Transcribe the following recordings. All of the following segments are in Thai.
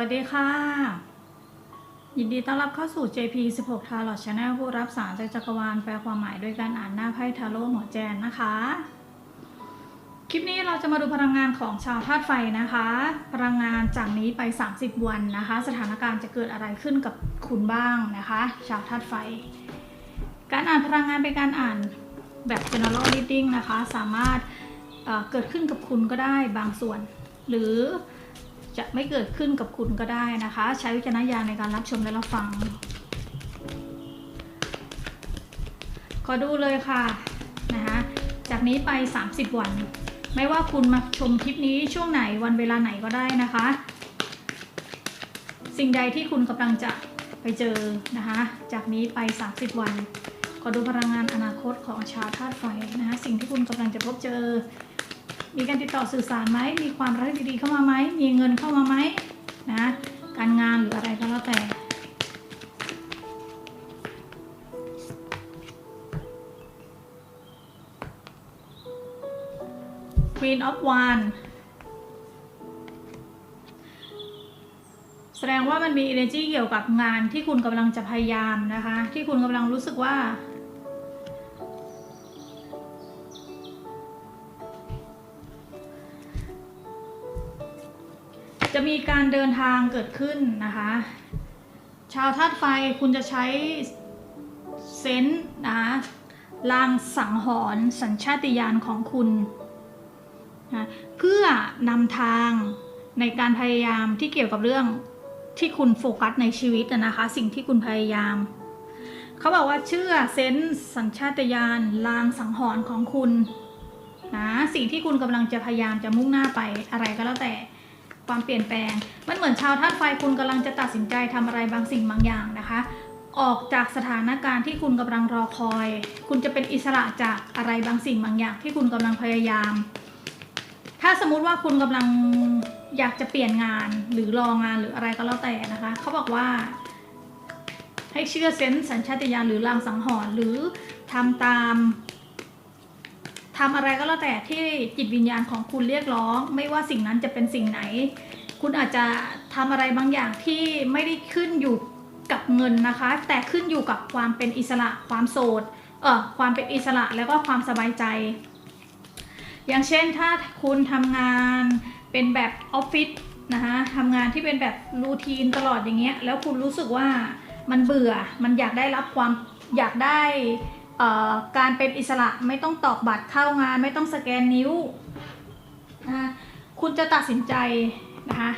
วัสดีค่ะ ยินดีต้อนรับเข้าสู่ JP 16 Tarot Channel ผู้รับสารจากจักรวาลแปลความหมายด้วยการอ่านหน้าไพ่ทาโร่หัวแจนนะคะ คลิปนี้เราจะมาดูพลังงานของชาวธาตุไฟนะคะ พลังงานจากนี้ไป 30 วันนะคะ สถานการณ์จะเกิดอะไรขึ้นกับคุณบ้างนะคะ ชาวธาตุไฟ การอ่านพลังงานเป็นการอ่านแบบ general reading นะคะ สามารถเเกิดขึ้นกับคุณก็ได้บางส่วน หรือ จะไม่เกิดขึ้นกับคุณก็ได้นะคะ ใช้วิจารณญาณในการรับชมและรับฟัง ขอดูเลยค่ะนะคะจากนี้ไป 30 วัน ไม่ว่าคุณมาชมคลิปนี้ช่วงไหนวันเวลาไหนก็ได้นะคะ สิ่งใดที่คุณกำลังจะไปเจอนะคะ จากนี้ไป 30 วัน ขอดูพลังงานอนาคตของชาวธาตุไฟนะคะสิ่งที่คุณกำลังจะพบเจอ มีการติดต่อสื่อสารไหม มีความรักดีๆเข้ามาไหม มีเงินเข้ามาไหมนะ การงานหรืออะไรก็แล้วแต่ Queen of Wands แสดงว่ามันมี energy เกี่ยวกับงานที่คุณกำลังจะพยายามนะคะ ที่คุณกำลังรู้สึกว่า จะมีการเดินทางเกิดขึ้นนะคะ ชาวธาตุไฟคุณจะใช้เซนส์นะลางสังหรณ์สัญชาติญาณของคุณนะเพื่อนำทางในการพยายามที่เกี่ยวกับเรื่องที่คุณโฟกัสในชีวิตนะคะ สิ่งที่คุณพยายาม เขาบอกว่าเชื่อเซนส์สัญชาตญาณลางสังหรณ์ของคุณนะสิ่งที่คุณกำลังจะพยายามจะมุ่งหน้าไปอะไรก็แล้วแต่ ความเปลี่ยนแปลง มันเหมือนชาวธาตุไฟคุณกำลังจะตัดสินใจทำอะไรบางสิ่งบางอย่างนะคะ ออกจากสถานการณ์ที่คุณกำลังรอคอย คุณจะเป็นอิสระจากอะไรบางสิ่งบางอย่าง ที่คุณกำลังพยายาม ถ้าสมมุติว่าคุณกำลังอยากจะเปลี่ยนงานหรือรองานหรืออะไรก็แล้วแต่นะคะ เขาบอกว่า ให้เชื่อเซนส์สัญชาตญาณหรือลางสังหรณ์หรือทำตาม ทำอะไรก็แล้วแต่ที่จิตวิญญาณของคุณเรียกร้อง ไม่ว่าสิ่งนั้นจะเป็นสิ่งไหน คุณอาจจะทำอะไรบางอย่างที่ไม่ได้ขึ้นอยู่กับเงินนะคะ แต่ขึ้นอยู่กับความเป็นอิสระความโสดเออความเป็นอิสระแล้วก็ความสบายใจ อย่างเช่นถ้าคุณทำงานเป็นแบบออฟฟิศนะคะทำงานที่เป็นแบบรูทีนตลอดอย่างเงี้ยแล้วคุณรู้สึกว่ามันเบื่อมันอยากได้รับความอยากได้ การเป็นอิสระไม่ต้องตอกบัตรเข้างาน ไม่ต้องสแกนนิ้วนะคุณจะตัดสินใจนะคะ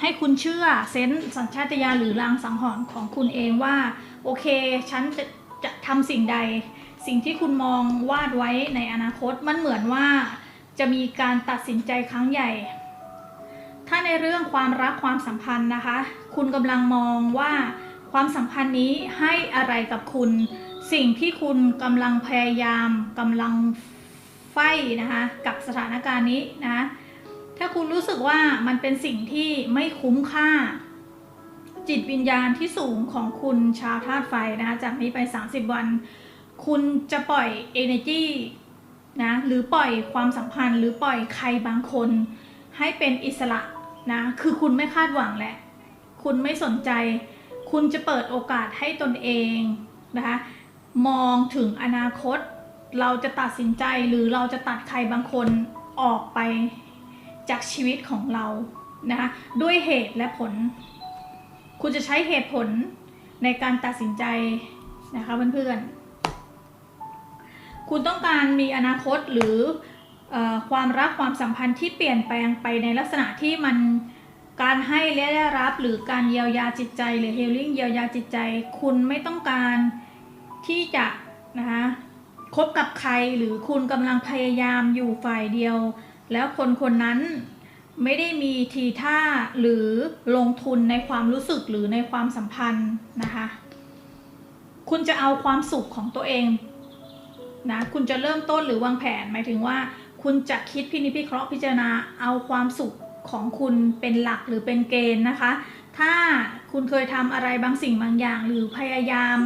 ให้คุณเชื่อเซนส์สัญชาตญาณหรือลางสังหรณ์ของคุณเองว่า โอเค ฉันจะจะทำสิ่งใด สิ่งที่คุณมองวาดไว้ในอนาคตมันเหมือนว่าจะมีการตัดสินใจครั้งใหญ่ ถ้าในเรื่องความรักความสัมพันธ์นะคะ คุณกำลังมองว่าความสัมพันธ์นี้ให้อะไรกับคุณ สิ่งที่คุณกำลังพยายามกำลังไฟนะคะกับสถานการณ์นี้นะถ้าคุณรู้สึกว่ามันเป็นสิ่งที่ไม่คุ้มค่า จิตวิญญาณที่สูงของคุณชาวธาตุไฟนะคะจากนี้ไป 30 วัน คุณจะปล่อย energy นะหรือปล่อยความสัมพันธ์ หรือปล่อยใครบางคน ให้เป็นอิสระนะคือคุณไม่คาดหวังแหละ คุณไม่สนใจ คุณจะเปิดโอกาสให้ตนเองนะคะ มองถึงอนาคต เราจะตัดสินใจหรือเราจะตัดใครบางคนออกไปจากชีวิตของเรานะคะด้วยเหตุและผล คุณจะใช้เหตุผลในการตัดสินใจนะคะเพื่อนๆ คุณต้องการมีอนาคตหรือออความรักความสัมพันธ์ที่เปลี่ยนแปลงไปในลักษณะที่มันการให้และได้รับหรือการเยียวยาจิตใจ หรือ healing เยียวยาจิตใจ คุณไม่ต้องการ ที่จะนะคะคบกับใครหรือคุณกำลังพยายามอยู่ฝ่ายเดียว แล้วคนคนนั้นไม่ได้มีทีท่าหรือลงทุนในความรู้สึกหรือในความสัมพันธ์นะคะ คุณจะเอาความสุขของตัวเองนะคุณจะเริ่มต้นหรือวางแผนหมายถึงว่า คุณจะคิดพินิจพิเคราะห์พิจารณาเอาความสุขของคุณเป็นหลักหรือเป็นเกณฑ์นะคะ ถ้าคุณเคยทำอะไรบางสิ่งบางอย่างหรือพยายาม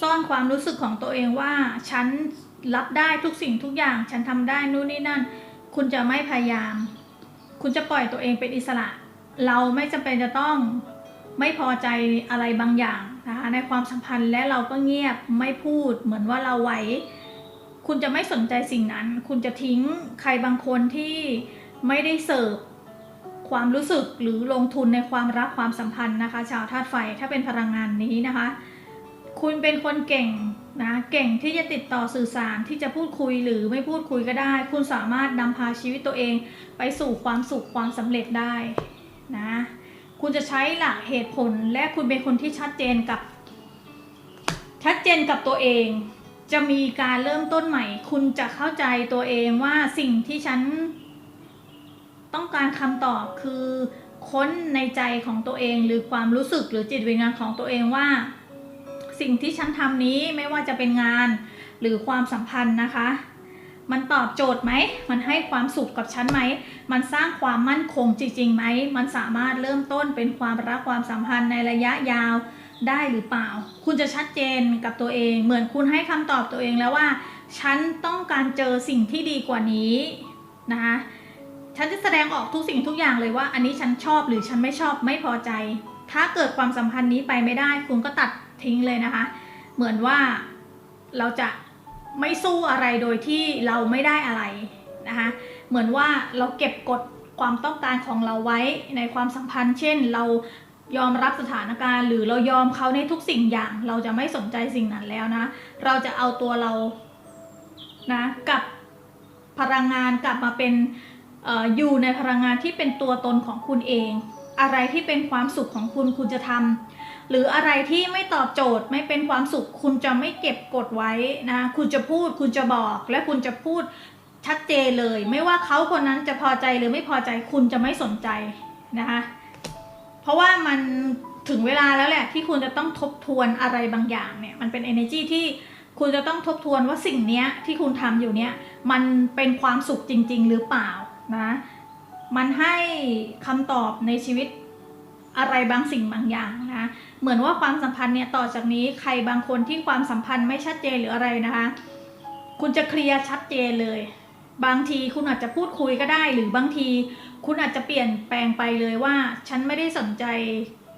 ซ่อนความรู้สึกของตัวเองว่า ฉันรับได้ทุกสิ่งทุกอย่าง ฉันทำได้นู่นนี่นั่น คุณจะไม่พยายาม คุณจะปล่อยตัวเองเป็นอิสระ เราไม่จำเป็นจะต้องไม่พอใจอะไรบางอย่างนะคะในความสัมพันธ์และเราก็เงียบไม่พูดเหมือนว่าเราไหวคุณจะไม่สนใจสิ่งนั้น คุณจะทิ้งใครบางคนที่ไม่ได้เสิร์ฟความรู้สึกหรือลงทุนในความรักความสัมพันธ์นะคะ ชาวธาตุไฟถ้าเป็นพลังงานนี้นะคะ คุณเป็นคนเก่งนะเก่งที่จะติดต่อสื่อสารที่จะพูดคุยหรือไม่พูดคุยก็ได้ คุณสามารถนำพาชีวิตตัวเองไปสู่ความสุขความสำเร็จได้นะคุณจะใช้หลักเหตุผลและคุณเป็นคนที่ชัดเจนกับ ชัดเจนกับตัวเอง จะมีการเริ่มต้นใหม่ คุณจะเข้าใจตัวเองว่าสิ่งที่ฉัน ต้องการคำตอบคือค้นในใจของตัวเองหรือความรู้สึกหรือจิตวิญญาณของตัวเองว่า สิ่งที่ฉันทำนี้ไม่ว่าจะเป็นงานหรือความสัมพันธ์นะคะ มันตอบโจทย์ไหม มันให้ความสุขกับฉันไหม มันสร้างความมั่นคงจริงๆไหม มันสามารถเริ่มต้นเป็นความรักความสัมพันธ์ในระยะยาวได้หรือเปล่า คุณจะชัดเจนกับตัวเอง เหมือนคุณให้คำตอบตัวเองแล้วว่า ฉันต้องการเจอสิ่งที่ดีกว่านี้นะคะฉันจะแสดงออกทุกสิ่งทุกอย่างเลยว่า อันนี้ฉันชอบหรือฉันไม่ชอบไม่พอใจ ถ้าเกิดความสัมพันธ์นี้ไปไม่ได้ คุณก็ตัด ทิ้งเลยนะคะ เหมือนว่าเราจะไม่สู้อะไรโดยที่เราไม่ได้อะไรนะคะ เหมือนว่าเราเก็บกดความต้องการของเราไว้ในความสัมพันธ์ เช่น เรายอมรับสถานการณ์ หรือเรายอมเขาในทุกสิ่งอย่าง เราจะไม่สนใจสิ่งนั้นแล้วนะ เราจะเอาตัวเรานะกับพลังงานกลับมาเป็นอออยู่ในพลังงานที่เป็นตัวตนของคุณเอง อะไรที่เป็นความสุขของคุณคุณจะทำ หรืออะไรที่ไม่ตอบโจทย์ไม่เป็นความสุข คุณจะไม่เก็บกดไว้นะคุณจะพูด คุณจะบอก และคุณจะพูดชัดเจนเลย ไม่ว่าเขาคนนั้นจะพอใจหรือไม่พอใจคุณจะไม่สนใจนะคะเพราะว่ามันถึงเวลาแล้วแหละที่คุณจะต้องทบทวนอะไรบางอย่างเนี่ยมันเป็น energy ที่คุณจะต้องทบทวนว่าสิ่งนี้ที่คุณทำอยู่เนี้ยมันเป็นความสุขจริง ๆ หรือเปล่านะ มันให้คำตอบในชีวิต อะไรบางสิ่งบางอย่างนะคะเหมือนว่าความสัมพันธ์เนี่ยต่อจากนี้ใครบางคนที่ความสัมพันธ์ไม่ชัดเจนหรืออะไรนะคะ คุณจะเคลียร์ชัดเจนเลย บางทีคุณอาจจะพูดคุยก็ได้ หรือบางทีคุณอาจจะเปลี่ยนแปลงไปเลยว่า ฉันไม่ได้สนใจ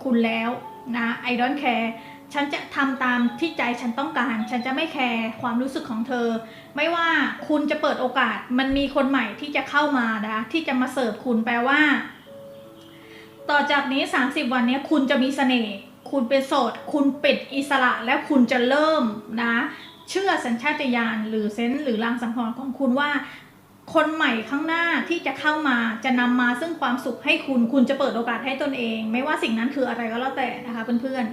คุณแล้วนะ I don't care ฉันจะทำตามที่ใจฉันต้องการ ฉันจะไม่แคร์ความรู้สึกของเธอ ไม่ว่าคุณจะเปิดโอกาส มันมีคนใหม่ที่จะเข้ามานะ ที่จะมาเสิร์ฟคุณแปลว่า ต่อจากนี้ 30 วันนี้คุณจะมีเสน่ห์คุณเป็นโสด คุณเป็นอิสระแล้วคุณจะเริ่มนะ เชื่อสัญชาตญาณหรือเซนส์หรือลางสังหรณ์ของคุณว่า คนใหม่ข้างหน้าที่จะเข้ามาจะนำมาซึ่งความสุขให้คุณคุณจะเปิดโอกาสให้ตนเอง ไม่ว่าสิ่งนั้นคืออะไรก็แล้วแต่นะคะเพื่อน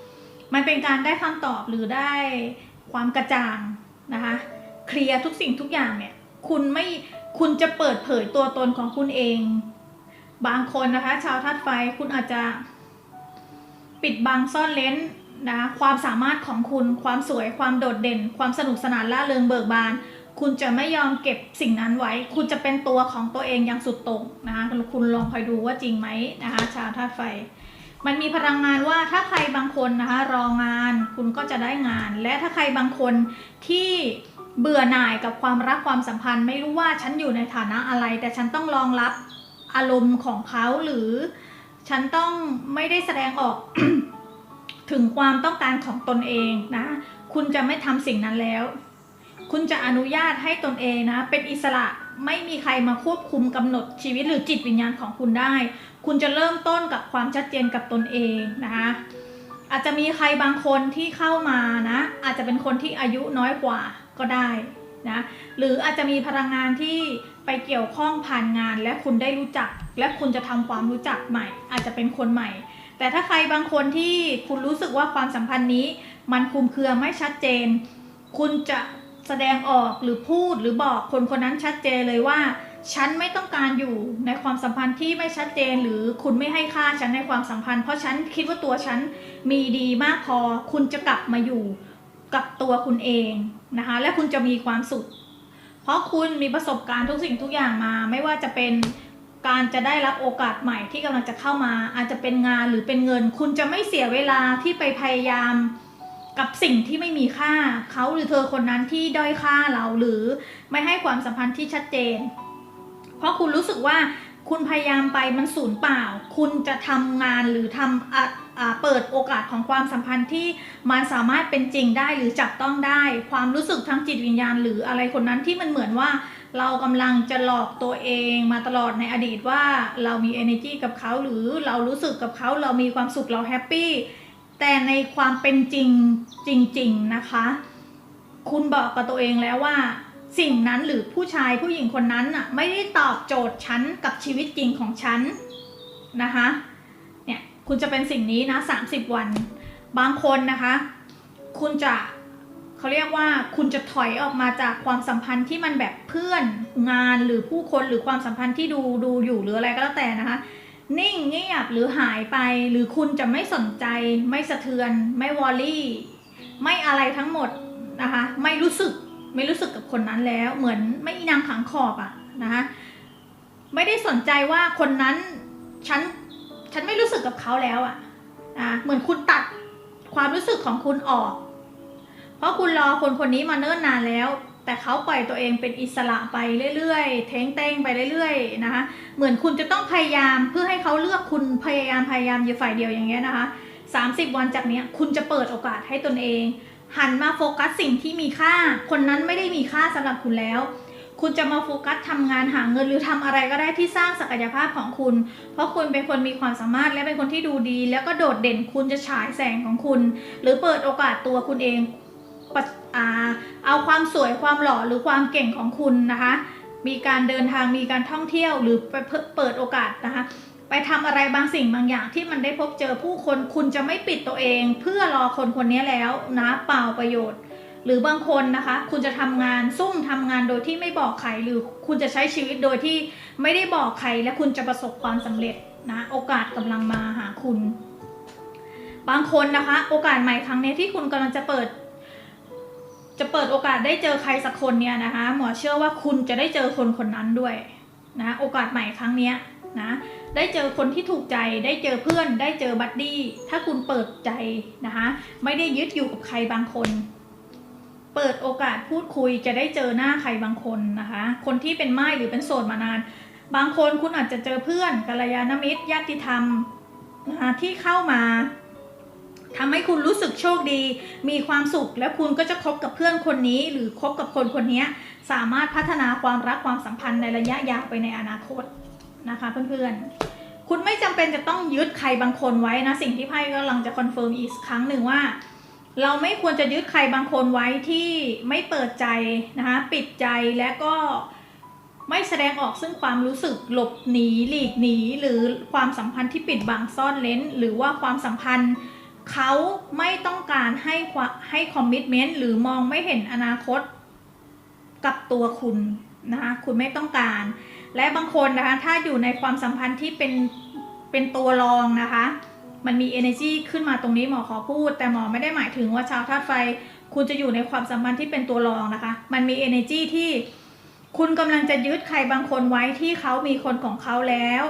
ๆมันเป็นการได้คำตอบหรือได้ความกระจ่างนะคะเคลียร์ทุกสิ่งทุกอย่างเนี่ยคุณไม่คุณจะเปิดเผยตัวตนของคุณเอง บางคนนะคะ ชาวธาตุไฟคุณอาจจะปิดบังซ่อนเลนนะความสามารถของคุณความสวยความโดดเด่น ความสนุกสนานล่าเริงเบิกบาน คุณจะไม่ยอมเก็บสิ่งนั้นไว้ คุณจะเป็นตัวของตัวเองอย่างสุดโต่งนะคะคุณลองคอยดูว่าจริงไหมนะคะ ชาวธาตุไฟ มันมีพลังงานว่าถ้าใครบางคนนะคะ รองานคุณก็จะได้งาน และถ้าใครบางคนที่เบื่อหน่ายกับความรักความสัมพันธ์ ไม่รู้ว่าฉันอยู่ในฐานะอะไร แต่ฉันต้องรองรับ อารมณ์ของเขาหรือฉันต้องไม่ได้แสดงออกถึงความต้องการของตนเองนะ คุณจะไม่ทำสิ่งนั้นแล้ว คุณจะอนุญาตให้ตนเองนะ เป็นอิสระไม่มีใครมาควบคุมกำหนดชีวิตหรือจิตวิญญาณของคุณได้ คุณจะเริ่มต้นกับความชัดเจนกับตนเองนะคะอาจจะมีใครบางคนที่เข้ามานะ อาจจะเป็นคนที่อายุน้อยกว่าก็ได้นะ หรืออาจจะมีพลังงานที่ ไปเกี่ยวข้องผ่านงาน และคุณได้รู้จัก และคุณจะทำความรู้จักใหม่ อาจจะเป็นคนใหม่ แต่ถ้าใครบางคนที่คุณรู้สึกว่าความสัมพันธ์นี้ มันคลุมเครือไม่ชัดเจน คุณจะแสดงออกหรือพูดหรือบอกคนคนนั้นชัดเจนเลยว่า ฉันไม่ต้องการอยู่ในความสัมพันธ์ที่ไม่ชัดเจน หรือคุณไม่ให้ค่าฉันในความสัมพันธ์ เพราะฉันคิดว่าตัวฉันมีดีมากพอ คุณจะกลับมาอยู่กับตัวคุณเองนะคะ และคุณจะมีความสุข เพราะคุณมีประสบการณ์ทุกสิ่งทุกอย่างมา ไม่ว่าจะเป็นการจะได้รับโอกาสใหม่ที่กำลังจะเข้ามา อาจจะเป็นงานหรือเป็นเงิน คุณจะไม่เสียเวลาที่ไปพยายามกับสิ่งที่ไม่มีค่าเขาหรือเธอคนนั้นที่ด้อยค่าเราหรือไม่ให้ความสัมพันธ์ที่ชัดเจน เพราะคุณรู้สึกว่าคุณพยายามไปมันสูญเปล่า คุณจะทำงานหรือทำอะอ่า เปิดโอกาสของความสัมพันธ์ที่มันสามารถเป็นจริงได้หรือจับต้องได้ ความรู้สึกทางจิตวิญญาณ หรืออะไรคนนั้นที่มันเหมือนว่า เรากำลังจะหลอกตัวเองมาตลอดในอดีตว่าเรามี energy กับเขาหรือเรารู้สึกกับเขาเรามีความสุขเราแฮปปี้แต่ในความเป็นจริงจริง ๆนะคะ คุณบอกกับตัวเองแล้วว่าสิ่งนั้นหรือผู้ชายผู้หญิงคนนั้นน่ะไม่ได้ตอบโจทย์ฉันกับชีวิตจริงของฉันนะคะ คุณจะเป็นสิ่งนี้นะ 30 วัน บางคนนะคะ คุณจะเขาเรียกว่าคุณจะถอยออกมาจากความสัมพันธ์ที่มันแบบเพื่อนงานหรือผู้คนหรือความสัมพันธ์ที่ดูดูอยู่หรืออะไรก็แล้วแต่นะคะ นิ่งเงียบหรือหายไปหรือคุณจะไม่สนใจ ไม่สะเทือน ไม่วอรี่ ไม่อะไรทั้งหมดนะคะ ไม่รู้สึกไม่รู้สึกกับคนนั้นแล้ว เหมือนไม่อีนางขังขอบอะนะคะไม่ได้สนใจว่าคนนั้นฉัน ฉันไม่รู้สึกกับเขาแล้วอะนะเหมือนคุณตัดความรู้สึกของคุณออก เพราะคุณรอคนคนนี้มาเนิ่นนานแล้ว แต่เขาปล่อยตัวเองเป็นอิสระไปเรื่อยๆเท้งเต้งไปเรื่อยๆนะคะเหมือนคุณจะต้องพยายามเพื่อให้เขาเลือกคุณพยายามพยายามอยู่ฝ่ายเดียวอย่างเงี้ยนะคะ30 วันจากเนี้ยคุณจะเปิดโอกาสให้ตนเอง หันมาโฟกัสสิ่งที่มีค่า คนนั้นไม่ได้มีค่าสำหรับคุณแล้ว คุณจะมาโฟกัสทำงานหาเงินหรือทำอะไรก็ได้ที่สร้างศักยภาพของคุณ เพราะคุณเป็นคนมีความสามารถและเป็นคนที่ดูดี แล้วก็โดดเด่นคุณจะฉายแสงของคุณ หรือเปิดโอกาสตัวคุณเองเอาความสวยความหล่อหรือความเก่งของคุณนะคะ มีการเดินทางมีการท่องเที่ยวหรือไปเปิดเปิดโอกาสนะคะไปทำอะไรบางสิ่งบางอย่างที่มันได้พบเจอผู้คนคุณจะไม่ปิดตัวเอง เพื่อรอคนคนนี้แล้วนะเปล่าประโยชน์ หรือบางคนนะคะ คุณจะทำงานซุ่มทำงานโดยที่ไม่บอกใครหรือคุณจะใช้ชีวิตโดยที่ไม่ได้บอกใครและคุณจะประสบความสำเร็จนะโอกาสกำลังมาหาคุณ บางคนนะคะ โอกาสใหม่ครั้งนี้ที่คุณกำลังจะเปิด จะเปิดโอกาสได้เจอใครสักคนเนี่ยนะคะ หมอเชื่อว่าคุณจะได้เจอคนคนนั้นด้วยนะโอกาสใหม่ครั้งนี้นะได้เจอคนที่ถูกใจได้เจอเพื่อน ได้เจอบัดดี้ถ้าคุณเปิดใจนะคะ ไม่ได้ยึดอยู่กับใครบางคน เปิดโอกาสพูดคุยจะได้เจอหน้าใครบางคนนะคะ คนที่เป็นไม้หรือเป็นโสดมานาน บางคนคุณอาจจะเจอเพื่อนกัลยาณมิตรญาติธรรมนะคะที่เข้ามาทำให้คุณรู้สึกโชคดี มีความสุข แล้วคุณก็จะคบกับเพื่อนคนนี้ หรือคบกับคนคนนี้สามารถพัฒนาความรักความสัมพันธ์ในระยะยาวไปในอนาคตนะคะเพื่อนๆ คุณไม่จำเป็นจะต้องยึดใครบางคนไว้นะ สิ่งที่ไพ่กำลังจะคอนเฟิร์มอีกครั้งหนึ่งว่า เราไม่ควรจะยึดใครบางคนไว้ที่ไม่เปิดใจนะคะปิดใจและก็ไม่แสดงออกซึ่งความรู้สึกหลบหนีหลีกหนีหรือความสัมพันธ์ที่ปิดบังซ่อนเลนหรือว่าความสัมพันธ์เขาไม่ต้องการให้ให้คอมมิชเมนต์หรือมองไม่เห็นอนาคตกับตัวคุณนะคะคุณไม่ต้องการ และบางคนนะคะถ้าอยู่ในความสัมพันธ์ที่เป็นเป็นตัวรองนะคะ มันมี energy ขึ้นมาตรงนี้หมอขอพูด แต่หมอไม่ได้หมายถึงว่าชาวธาตุไฟ คุณจะอยู่ในความสัมพันธ์ที่เป็นตัวรองนะคะ มันมี energy ที่คุณกำลังจะยึดใครบางคนไว้ที่เขามีคนของเขาแล้ว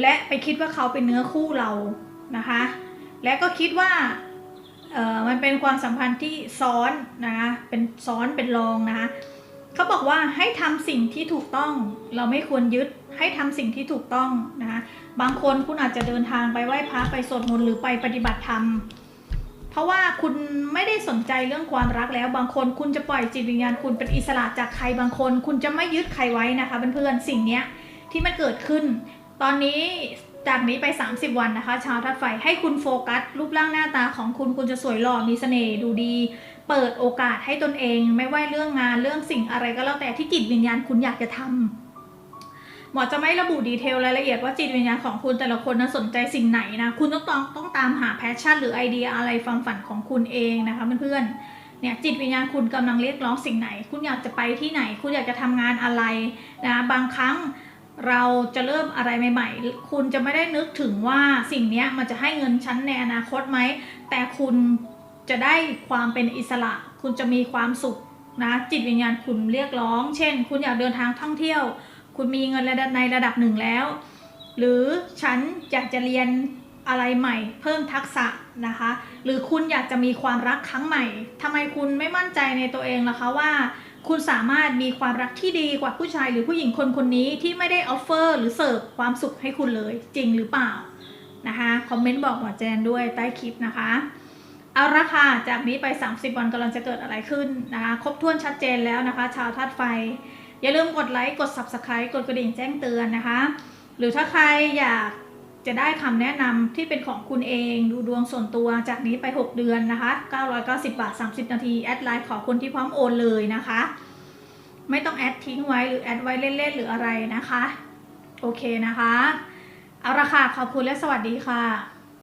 และไปคิดว่าเขาเป็นเนื้อคู่เรานะคะ และก็คิดว่าเออมันเป็นความสัมพันธ์ที่ซ้อนนะคะเป็นซ้อนเป็นรองนะคะ เขาบอกว่าให้ทำสิ่งที่ถูกต้อง เราไม่ควรยึดให้ทำสิ่งที่ถูกต้องนะคะบางคนคุณอาจจะเดินทางไปไหว้พระไปสวดมนต์หรือไปปฏิบัติธรรม เพราะว่าคุณไม่ได้สนใจเรื่องความรักแล้ว บางคนคุณจะปล่อยจิตวิญญาณคุณเป็นอิสระจากใครบางคน คุณจะไม่ยึดใครไว้นะคะเพื่อนๆสิ่งเนี้ยที่มันเกิดขึ้น ตอนนี้ จากนี้ไป 30 วันนะคะ ชาวทัดไฟให้คุณโฟกัส รูปร่างหน้าตาของคุณคุณจะสวยหล่อมีเสน่ห์ดูดี เปิดโอกาสให้ตนเอง ไม่ว่าเรื่องงานเรื่องสิ่งอะไรก็แล้วแต่ที่จิตวิญญาณคุณอยากจะทำหมอจะไม่ระบุดีเทลรายละเอียดว่าจิตวิญญาณของคุณแต่ละคนนั้นสนใจสิ่งไหนนะ คุณต้องต้องต้องตามหาแพชชั่นหรือไอเดียอะไรความฝันของคุณเองนะคะเพื่อนๆเนี่ยจิตวิญญาณคุณกำลังเรียกร้องสิ่งไหน คุณอยากจะไปที่ไหน คุณอยากจะทำงานอะไรนะบางครั้ง เราจะเริ่มอะไรใหม่ ๆ คุณจะไม่ได้นึกถึงว่าสิ่งนี้มันจะให้เงินชั้นในอนาคตไหม แต่คุณจะได้ความเป็นอิสระ คุณจะมีความสุขนะจิตวิญญาณคุณเรียกร้อง เช่น คุณอยากเดินทางท่องเที่ยว คุณมีเงินระดับในระดับหนึ่งแล้ว หรือฉันอยากจะเรียนอะไรใหม่ เพิ่มทักษะนะคะ หรือคุณอยากจะมีความรักครั้งใหม่ทำไมคุณไม่มั่นใจในตัวเองล่ะคะว่า คุณสามารถมีความรักที่ดีกว่าผู้ชายหรือผู้หญิงคนคนนี้ที่ไม่ได้ออฟเฟอร์หรือเสิร์ฟความสุขให้คุณเลยจริงหรือเปล่านะคะคอมเมนต์บอกหมอแจนด้วยใต้คลิปนะคะ เอาละค่ะจากนี้ไป 30 วันกำลังจะเกิดอะไรขึ้นนะคะครบถ้วนชัดเจนแล้วนะคะ ชาวธาตุไฟ อย่าลืมกดไลค์กด Subscribe กดกระดิ่งแจ้งเตือนนะคะ หรือถ้าใครอยาก จะได้คำแนะนำที่เป็นของคุณเองดูดวงส่วนตัวจากนี้ไป 6 เดือนนะคะ 990 บาท 30 นาที แอดไลน์ขอคนที่พร้อมโอนเลยนะคะ ไม่ต้องแอดทิ้งไว้หรือแอดไว้เล่นๆหรืออะไรนะคะ โอเคนะคะ เอาละค่ะ ขอบคุณและสวัสดีค่ะ